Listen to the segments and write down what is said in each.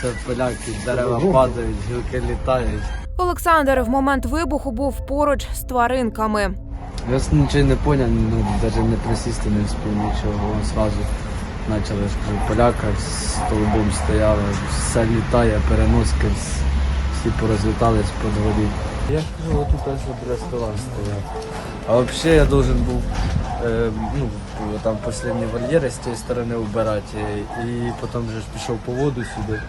все поляки, дерева падають, гілки літають. Олександр в момент вибуху був поруч з тваринками. Я нічого не поняв, ну навіть не присісти не встиг нічого. Вон сразу почали поляка з столбом стояли, все літає, переноски, всі порозлітались під горі. Я ж кажу, ось біля стола стояв. А взагалі я должен був е, ну, там останні вольєри з цієї сторони вбирати. І потім вже ж пішов по воду сюди.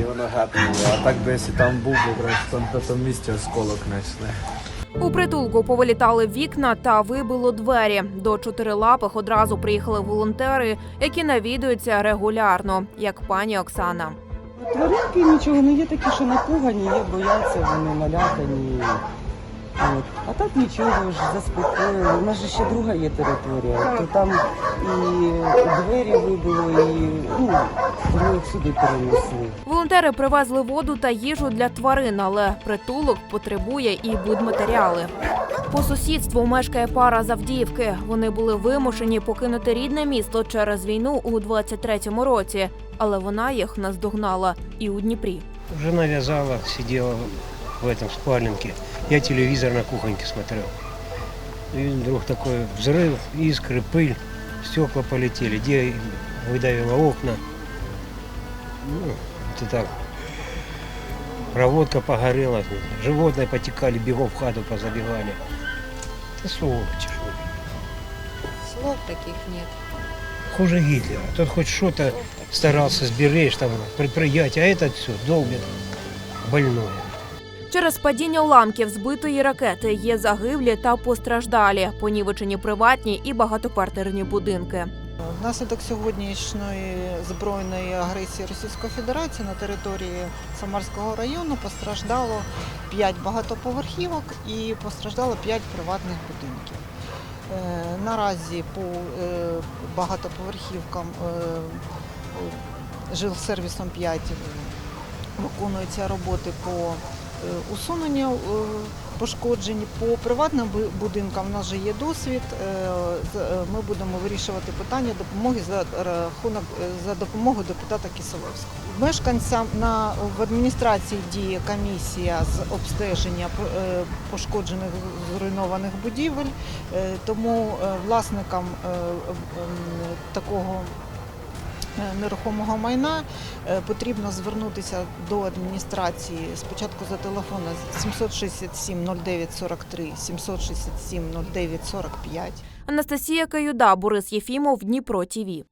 І воно гепнуло. А так би, якщо там був, там на тому місці осколок знайшли. У притулку повилітали вікна та вибило двері. До чотирилапих одразу приїхали волонтери, які навідуються регулярно, як пані Оксана. Тваринки нічого не є такі, що напугані, є, бояться, вони налякані. От. А так нічого ж заспокоїли. У нас же ще друга є територія. То там і двері вибило, і ну, їх сюди перенесли. Волонтери привезли воду та їжу для тварин, але притулок потребує і будматеріали. По сусідству мешкає пара з Авдіївки. Вони були вимушені покинути рідне місто через війну у 23-му році, але вона їх наздогнала і у Дніпрі. Жена вязала, сидела в этом спальнике. Я телевизор на кухоньке смотрел. И вдруг такой взрыв, искры, пыль, стекла полетели, где выдавило окна. Ну, это так. Проводка погорела, животные потекали, бегом в хату позабегали. Это ли. Слов таких нет. Хуже Гитлера. Тот хоть что-то старался сберечь, там, предприятие, а этот все долбит больное. Через падіння уламків збитої ракети є загиблі та постраждалі, понівечені приватні і багатоквартирні будинки. Внаслідок сьогоднішньої збройної агресії Російської Федерації на території Самарського району постраждало 5 багатоповерхівок і постраждало 5 приватних будинків. Е, Наразі по е, багатоповерхівкам е, жилсервісом 5 виконуються роботи по е, усуненню е, пошкоджень. По приватним будинкам в нас вже є досвід. Е, Ми будемо вирішувати питання допомоги за рахунок за допомогою депутата Кисилевського. Мешканцям на в адміністрації діє комісія з обстеження пошкоджених зруйнованих будівель, тому власникам такого нерухомого майна е, потрібно звернутися до адміністрації спочатку за телефоном 767 09 43 767 09 45 Анастасія Каюда, Борис Єфімов, Дніпро ТІВІ.